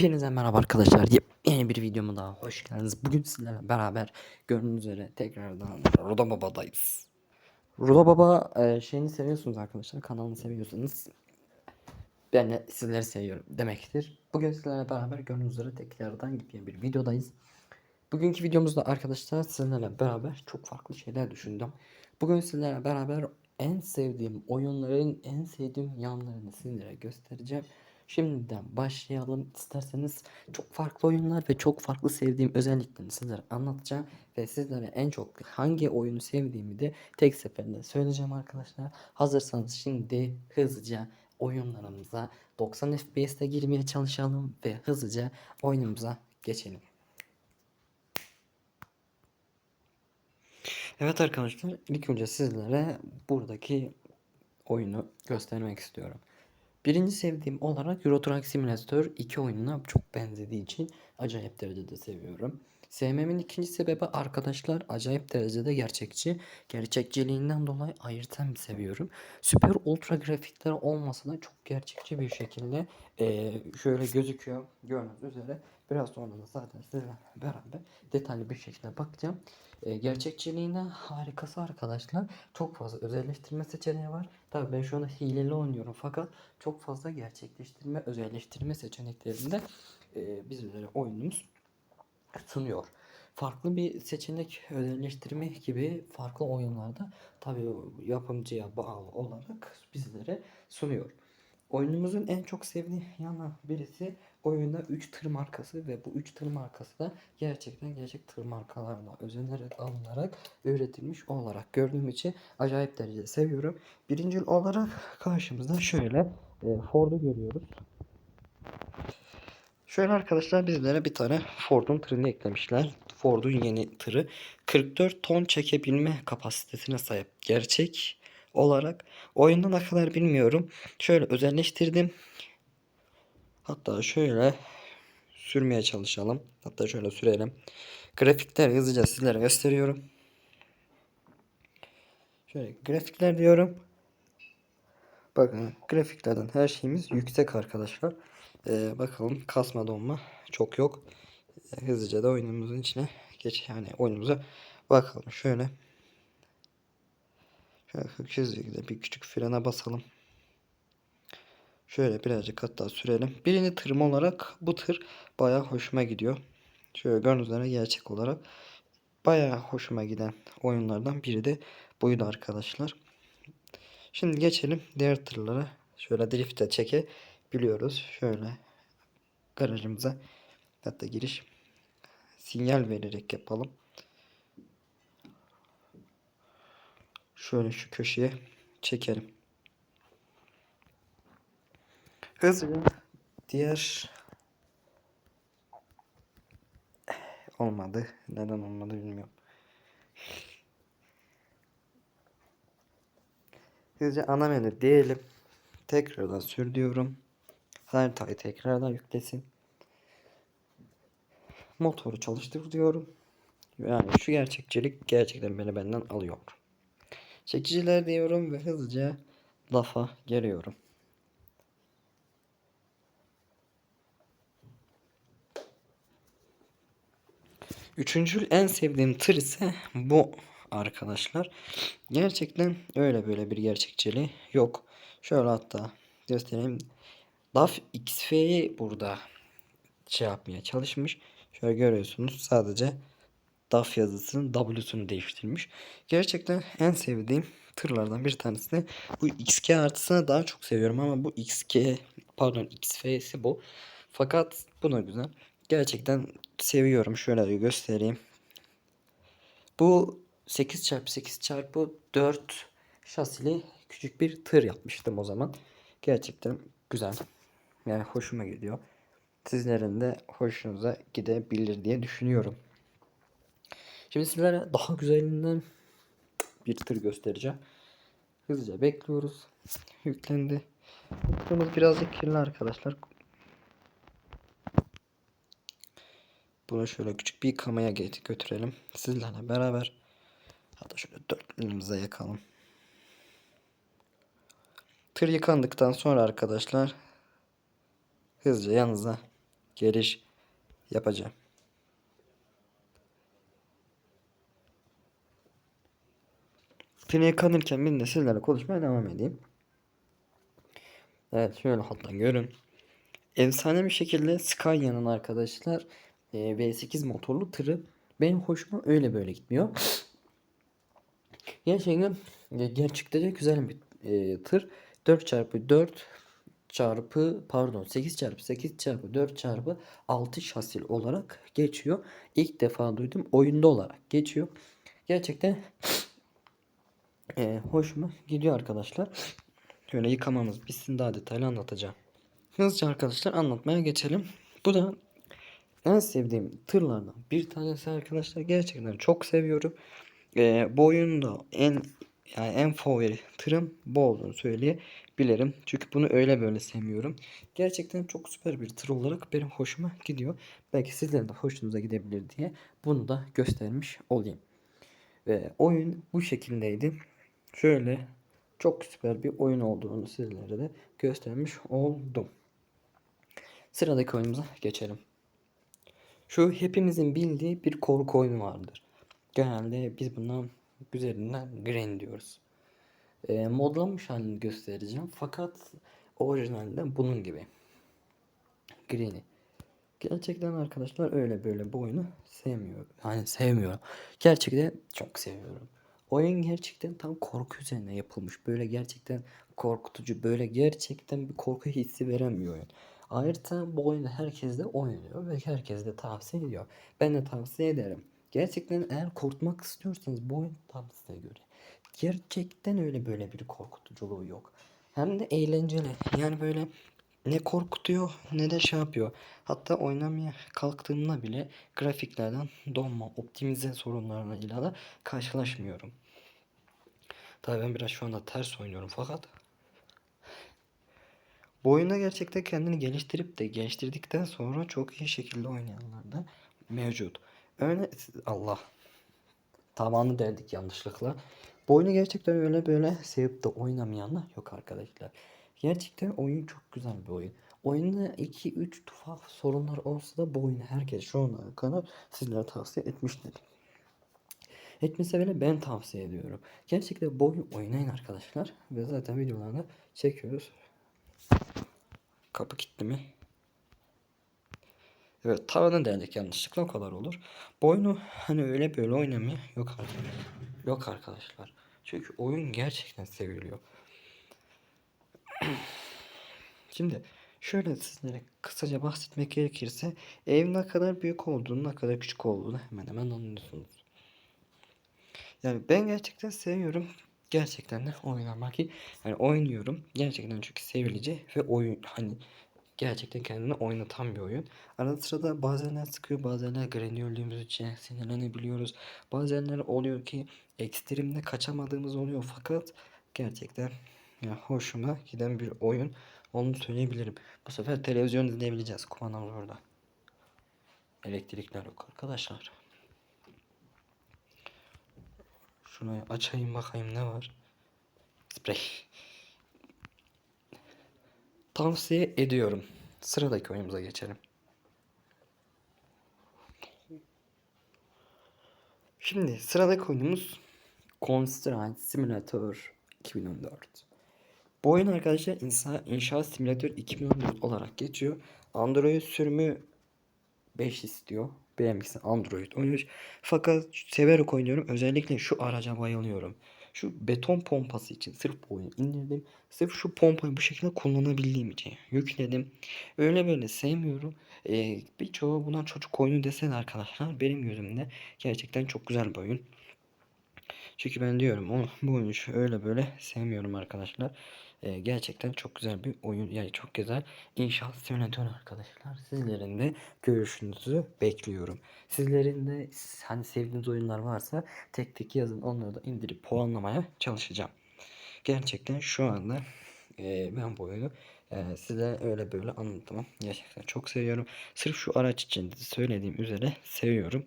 Hepinize merhaba arkadaşlar. Yeni bir videoma daha hoş geldiniz. Bugün sizlerle beraber gördüğünüz üzere tekrardan Ruda Baba'dayız. Ruda Baba e, şeyini seviyorsunuz arkadaşlar. Kanalını seviyorsanız ben de sizleri seviyorum demektir. Bugün sizlerle beraber gördüğünüz üzere tekrardan yeni bir videodayız. Bugünkü videomuzda arkadaşlar sizlerle beraber çok farklı şeyler düşündüm. Bugün sizlerle beraber en sevdiğim oyunların en sevdiğim yanlarını sizlere göstereceğim. Şimdiden başlayalım. İsterseniz çok farklı oyunlar ve çok farklı sevdiğim özelliklerini sizlere anlatacağım. Ve sizlere en çok hangi oyunu sevdiğimi de tek seferinde söyleyeceğim arkadaşlar. Hazırsanız şimdi hızlıca oyunlarımıza 90 FPS'te girmeye çalışalım ve hızlıca oyunumuza geçelim. Evet arkadaşlar ilk önce sizlere buradaki oyunu göstermek istiyorum. Birinci sevdiğim olarak Euro Truck Simulator 2 oyununa çok benzediği için acayip derecede seviyorum. Sevmemin ikinci sebebi arkadaşlar acayip derecede gerçekçi. Gerçekçiliğinden dolayı bir seviyorum. Süper ultra grafikler olmasa da çok gerçekçi bir şekilde eee, şöyle gözüküyor. Gördüğünüz üzere biraz sonra da zaten sizlerle beraber detaylı bir şekilde bakacağım. Eee, gerçekçiliğinden harikası arkadaşlar. Çok fazla özelleştirme seçeneği var. Tabii ben şu anda hileli oynuyorum fakat çok fazla gerçekleştirme, özelleştirme seçeneklerinde eee bizlere oyunumuz sunuyor. Farklı bir seçenek özelleştirme gibi farklı oyunlarda tabii yapımcıya bağlı olarak bizlere sunuyor. Oyunumuzun en çok sevdiği yanı birisi oyunda 3 tır markası ve bu 3 tır markası da gerçekten gerçek tır markalarına özenerek alınarak üretilmiş olarak gördüğüm için acayip derecede seviyorum. Birinci olarak karşımızda şöyle e, Ford'u görüyoruz. Şöyle arkadaşlar bizlere bir tane Ford'un tırını eklemişler. Ford'un yeni tırı 44 ton çekebilme kapasitesine sahip. Gerçek olarak oyunda ne kadar bilmiyorum. Şöyle özelleştirdim. Hatta şöyle sürmeye çalışalım. Hatta şöyle sürelim. Grafikler hızlıca sizlere gösteriyorum. Şöyle grafikler diyorum. Bakın grafiklerden her şeyimiz yüksek arkadaşlar. Ee, bakalım kasma donma çok yok. Ee, hızlıca da oyunumuzun içine geç yani oyunumuza bakalım şöyle. Şöyle hızlıca bir küçük frene basalım. Şöyle birazcık hatta sürelim. Birinci tırım olarak bu tır bayağı hoşuma gidiyor. Şöyle gördüğünüz üzere gerçek olarak bayağı hoşuma giden oyunlardan biri de buydu arkadaşlar. Şimdi geçelim diğer tırlara. Şöyle drift'e çekebiliyoruz. Şöyle garajımıza hatta giriş sinyal vererek yapalım. Şöyle şu köşeye çekelim. Hızlıca diğer olmadı. Neden olmadı bilmiyorum. Hızlıca ana menü diyelim. Tekrardan sür diyorum. Haritayı tekrardan yüklesin. Motoru çalıştır diyorum. Yani şu gerçekçilik gerçekten beni benden alıyor. Çekiciler diyorum ve hızlıca lafa geliyorum. Üçüncü en sevdiğim tır ise bu arkadaşlar. Gerçekten öyle böyle bir gerçekçiliği yok. Şöyle hatta göstereyim. DAF XF'yi burada şey yapmaya çalışmış. Şöyle görüyorsunuz sadece DAF yazısının W'sunu değiştirmiş. Gerçekten en sevdiğim tırlardan bir tanesi de bu XK artısını daha çok seviyorum ama bu XK pardon XF'si bu. Fakat bu da güzel. Gerçekten seviyorum. Şöyle göstereyim. Bu 8x8x4 şasili küçük bir tır yapmıştım o zaman. Gerçekten güzel. Yani hoşuma gidiyor. Sizlerin de hoşunuza gidebilir diye düşünüyorum. Şimdi sizlere daha güzelinden bir tır göstereceğim. Hızlıca bekliyoruz. Yüklendi. Tırımız birazcık kirli arkadaşlar. Bunu şöyle küçük bir yıkamaya götürelim. Sizlerle beraber. Hatta şöyle dört elimize yakalım. Tır yıkandıktan sonra arkadaşlar hızlıca yanınıza giriş yapacağım. Pine kanırken ben de sizlerle konuşmaya devam edeyim. Evet şöyle hatta görün. Efsane bir şekilde Scania'nın arkadaşlar e, V8 motorlu tırı benim hoşuma öyle böyle gitmiyor. Gerçekten e, gerçekten de güzel bir e, tır. 4x4 çarpı pardon 8 çarpı 8 çarpı 4 çarpı 6 şasil olarak geçiyor. İlk defa duydum oyunda olarak geçiyor. Gerçekten e, hoşuma gidiyor arkadaşlar. Şöyle yıkamamız bitsin daha detaylı anlatacağım. Hızlıca arkadaşlar anlatmaya geçelim. Bu da en sevdiğim tırlardan bir tanesi arkadaşlar. Gerçekten çok seviyorum. Ee, bu oyunda en yani en favori tırım bu olduğunu söyleyebilirim. Çünkü bunu öyle böyle sevmiyorum. Gerçekten çok süper bir tır olarak benim hoşuma gidiyor. Belki sizlerin de hoşunuza gidebilir diye bunu da göstermiş olayım. Ve oyun bu şekildeydi. Şöyle çok süper bir oyun olduğunu sizlere de göstermiş oldum. Sıradaki oyunumuza geçelim. Şu hepimizin bildiği bir korku oyunu vardır. Genelde biz buna üzerinden Gren diyoruz. E, modlanmış halini göstereceğim. Fakat orijinalde bunun gibi. Gren'i. Gerçekten arkadaşlar öyle böyle bu oyunu sevmiyorum. Yani sevmiyorum. Gerçekten çok seviyorum. Oyun gerçekten tam korku üzerine yapılmış. Böyle gerçekten korkutucu, böyle gerçekten bir korku hissi veren bir oyun. Ayrıca bu oyunu herkes de oynuyor ve herkes de tavsiye ediyor. Ben de tavsiye ederim. Gerçekten eğer korkmak istiyorsanız bu oyun tam size göre. Gerçekten öyle böyle bir korkutuculuğu yok. Hem de eğlenceli. Yani böyle ne korkutuyor ne de şey yapıyor. Hatta oynamaya kalktığımda bile grafiklerden donma, optimize sorunlarıyla da karşılaşmıyorum. Tabii ben biraz şu anda ters oynuyorum fakat bu oyunda gerçekten kendini geliştirip de geliştirdikten sonra çok iyi şekilde oynayanlar da mevcut. Öyle Allah tavanı derdik yanlışlıkla. Bu oyunu gerçekten öyle böyle sevip de oynamayanlar yok arkadaşlar. Gerçekten oyun çok güzel bir oyun. Oyunda 2-3 tuhaf sorunlar olsa da bu oyunu herkes şu ana kadar sizlere tavsiye etmiştir. Etmese bile ben tavsiye ediyorum. Gerçekten bu oyunu oynayın arkadaşlar. Ve zaten videolarını çekiyoruz. Kapı kilitli mi? Evet tavana derdik yanlışlıkla o kadar olur. Bu oyunu hani öyle böyle oynamaya yok arkadaşlar. Yok arkadaşlar. Çünkü oyun gerçekten seviliyor. Şimdi şöyle sizlere kısaca bahsetmek gerekirse ev ne kadar büyük olduğunu ne kadar küçük olduğunu hemen hemen anlıyorsunuz. Yani ben gerçekten seviyorum. Gerçekten de oynamak. Yani oynuyorum. Gerçekten çünkü sevilici ve oyun hani gerçekten kendini oynatan bir oyun. Arada sırada bazenler sıkıyor, bazenler granüllüğümüz için sinirlenebiliyoruz. Bazenler oluyor ki ekstremde kaçamadığımız oluyor fakat gerçekten ya hoşuma giden bir oyun onu söyleyebilirim. Bu sefer televizyon izleyebileceğiz. Kumandamız orada. Elektrikler yok arkadaşlar. Şunu açayım bakayım ne var. Sprey. Tavsiye ediyorum. Sıradaki oyunumuza geçelim. Şimdi sıradaki oyunumuz Constraint Simulator 2014. Bu oyun arkadaşlar inşa, inşaat simülatör 2014 olarak geçiyor. Android sürümü 5 istiyor. Benimkisi Android oynuyor. Fakat severek oynuyorum. Özellikle şu araca bayılıyorum. Şu beton pompası için sırf oyunu indirdim. Sırf şu pompayı bu şekilde kullanabildiğim için yükledim. Öyle böyle sevmiyorum. Ee, birçoğu buna çocuk oyunu desen arkadaşlar benim gözümde gerçekten çok güzel bir oyun. Çünkü ben diyorum o bu oyunu öyle böyle sevmiyorum arkadaşlar. Ee, gerçekten çok güzel bir oyun. Yani çok güzel inşaat simülatörü arkadaşlar. Sizlerin de görüşünüzü bekliyorum. Sizlerin de hani sevdiğiniz oyunlar varsa tek tek yazın. Onları da indirip puanlamaya çalışacağım. Gerçekten şu anda e, ben bu oyunu e, size öyle böyle anlatmam. Gerçekten çok seviyorum. Sırf şu araç için söylediğim üzere seviyorum.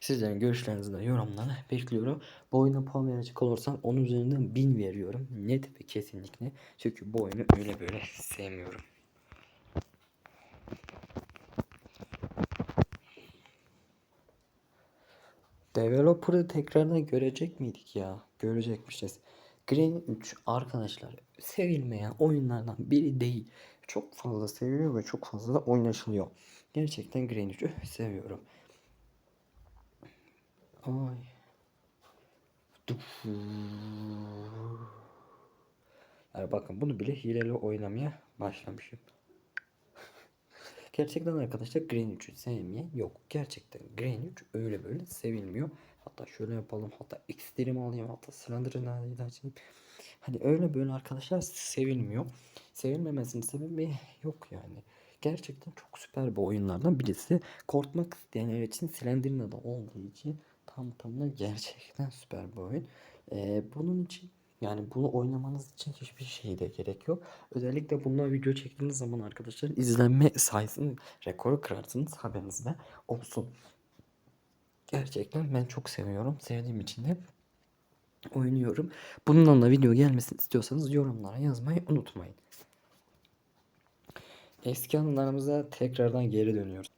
Sizlerin görüşlerinizi de yorumlarda bekliyorum. Bu oyuna puan verecek olursam onun üzerinden 1000 veriyorum. Net ve kesinlikle. Çünkü bu oyunu öyle böyle sevmiyorum. Developer'ı tekrardan görecek miydik ya? Görecekmişiz. Green 3 arkadaşlar sevilmeyen oyunlardan biri değil. Çok fazla seviliyor ve çok fazla da oynaşılıyor. Gerçekten Green 3'ü seviyorum. Ay. Yani bakın bunu bile hileli oynamaya başlamışım. Gerçekten arkadaşlar Green 3'ü sevmeyen yok. Gerçekten Green 3 öyle böyle sevilmiyor. Hatta şöyle yapalım. Hatta X'lerimi alayım. Hatta Slender'ını açayım. Hani öyle böyle arkadaşlar sevilmiyor. Sevilmemesinin sebebi yok yani. Gerçekten çok süper bir oyunlardan birisi. Korkmak isteyenler için Slender'ın da olduğu için tam tamına gerçekten süper bir oyun. Ee, bunun için yani bunu oynamanız için hiçbir şey de gerek yok. Özellikle bununla video çektiğiniz zaman arkadaşlar izlenme sayısının rekoru kırarsınız haberinizde olsun. Gerçekten ben çok seviyorum. Sevdiğim için de oynuyorum. Bundan da video gelmesini istiyorsanız yorumlara yazmayı unutmayın. Eski anılarımıza tekrardan geri dönüyoruz.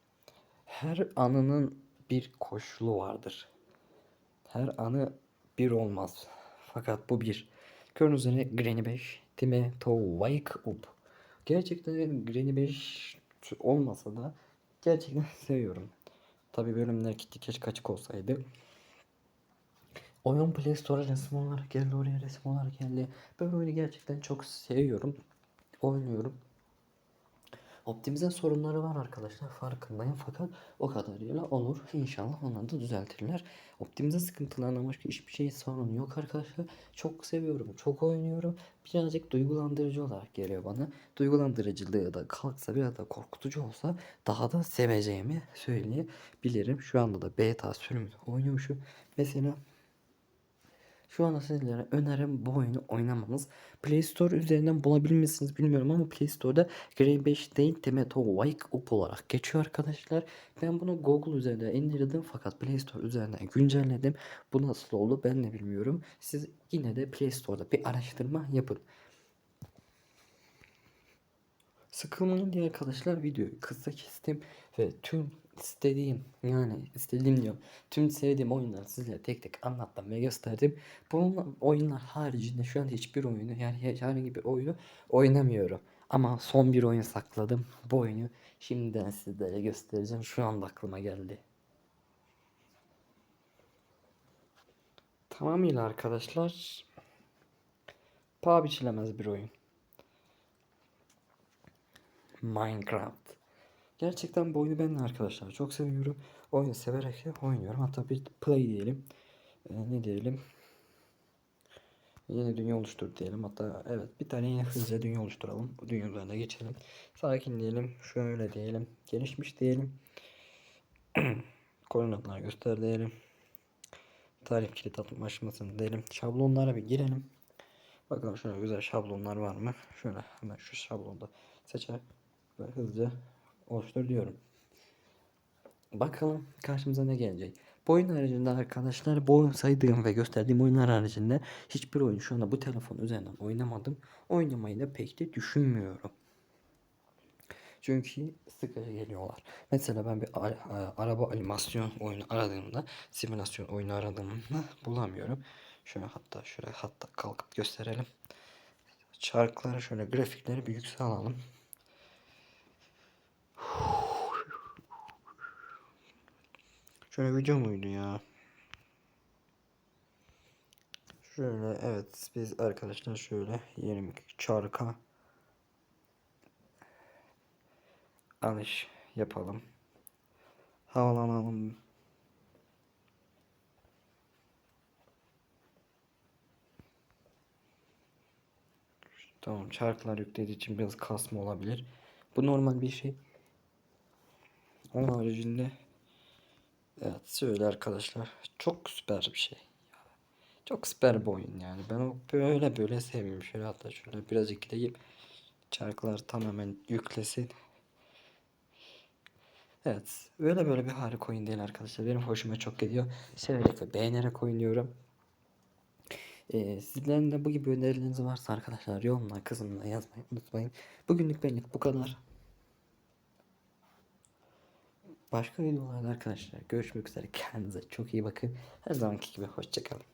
Her anının bir koşulu vardır. Her anı bir olmaz. Fakat bu bir. Gördüğünüz üzere Granny 5 Time to Wake Up. Gerçekten Granny 5 olmasa da gerçekten seviyorum. Tabi bölümler gitti keşke açık olsaydı. Oyun Play Store'a resim olarak geldi oraya resim olarak geldi. Ben oyunu gerçekten çok seviyorum. Oynuyorum. Optimize sorunları var arkadaşlar farkındayım fakat o kadarıyla olur. İnşallah onları da düzeltirler. Optimize sıkıntılarından başka hiçbir şey sorun yok arkadaşlar. Çok seviyorum, çok oynuyorum. Birazcık duygulandırıcı olarak geliyor bana. Duygulandırıcılığı da kalksa biraz da korkutucu olsa daha da seveceğimi söyleyebilirim. Şu anda da beta sürümü oynuyormuşum. Mesela şu anda sizlere önerim bu oyunu oynamanız. Play Store üzerinden bulabilir misiniz bilmiyorum ama Play Store'da Grey 5 değil Temeto Wake Up olarak geçiyor arkadaşlar. Ben bunu Google üzerinden indirdim fakat Play Store üzerinden güncelledim. Bu nasıl oldu ben de bilmiyorum. Siz yine de Play Store'da bir araştırma yapın. Sıkılmayın diye arkadaşlar videoyu kısa kestim ve tüm istediğim yani istediğim diyorum tüm sevdiğim oyunları sizlere tek tek anlattım ve gösterdim. Bu oyunlar haricinde şu an hiçbir oyunu yani herhangi bir oyunu oynamıyorum. Ama son bir oyun sakladım. Bu oyunu şimdiden sizlere göstereceğim. Şu anda aklıma geldi. Tamamıyla arkadaşlar paha biçilemez bir oyun. Minecraft. Gerçekten bu oyunu ben de arkadaşlar çok seviyorum. Oyunu severek de oynuyorum. Hatta bir play diyelim. Ee, ne diyelim? Yeni dünya oluştur diyelim. Hatta evet bir tane yeni hızlıca dünya oluşturalım. Bu dünya üzerine geçelim. Sakin diyelim. Şöyle diyelim. Gelişmiş diyelim. Koordinatlar göster diyelim. Tarif kilit atma aşamasını diyelim. Şablonlara bir girelim. Bakalım şöyle güzel şablonlar var mı? Şöyle hemen şu şablonda seçer ve hızlıca oluştur diyorum. Bakalım karşımıza ne gelecek. Bu oyun haricinde arkadaşlar bu saydığım ve gösterdiğim oyunlar haricinde hiçbir oyun şu anda bu telefon üzerinden oynamadım. Oynamayı da pek de düşünmüyorum. Çünkü sıkıcı geliyorlar. Mesela ben bir araba animasyon oyunu aradığımda, simülasyon oyunu aradığımda bulamıyorum. Şöyle hatta şöyle hatta kalkıp gösterelim. Çarkları şöyle grafikleri bir yüksek alalım. Şöyle video muydu ya? Şöyle evet biz arkadaşlar şöyle 22 çarka alış yapalım. Havalanalım. Tamam çarklar yüklediği için biraz kasma olabilir. Bu normal bir şey. Onun haricinde Evet söyle arkadaşlar. Çok süper bir şey. Çok süper bir oyun yani. Ben böyle böyle sevmiyorum. Şöyle hatta şöyle birazcık gideyim. Çarklar tamamen yüklesin. Evet. Böyle böyle bir harika oyun değil arkadaşlar. Benim hoşuma çok gidiyor. Severek ve beğenerek oynuyorum. Ee, sizlerin de bu gibi önerileriniz varsa arkadaşlar yorumlar kısmına yazmayı unutmayın. Bugünlük benlik bu kadar. Başka videolarda arkadaşlar görüşmek üzere. Kendinize çok iyi bakın. Her zamanki gibi hoşçakalın.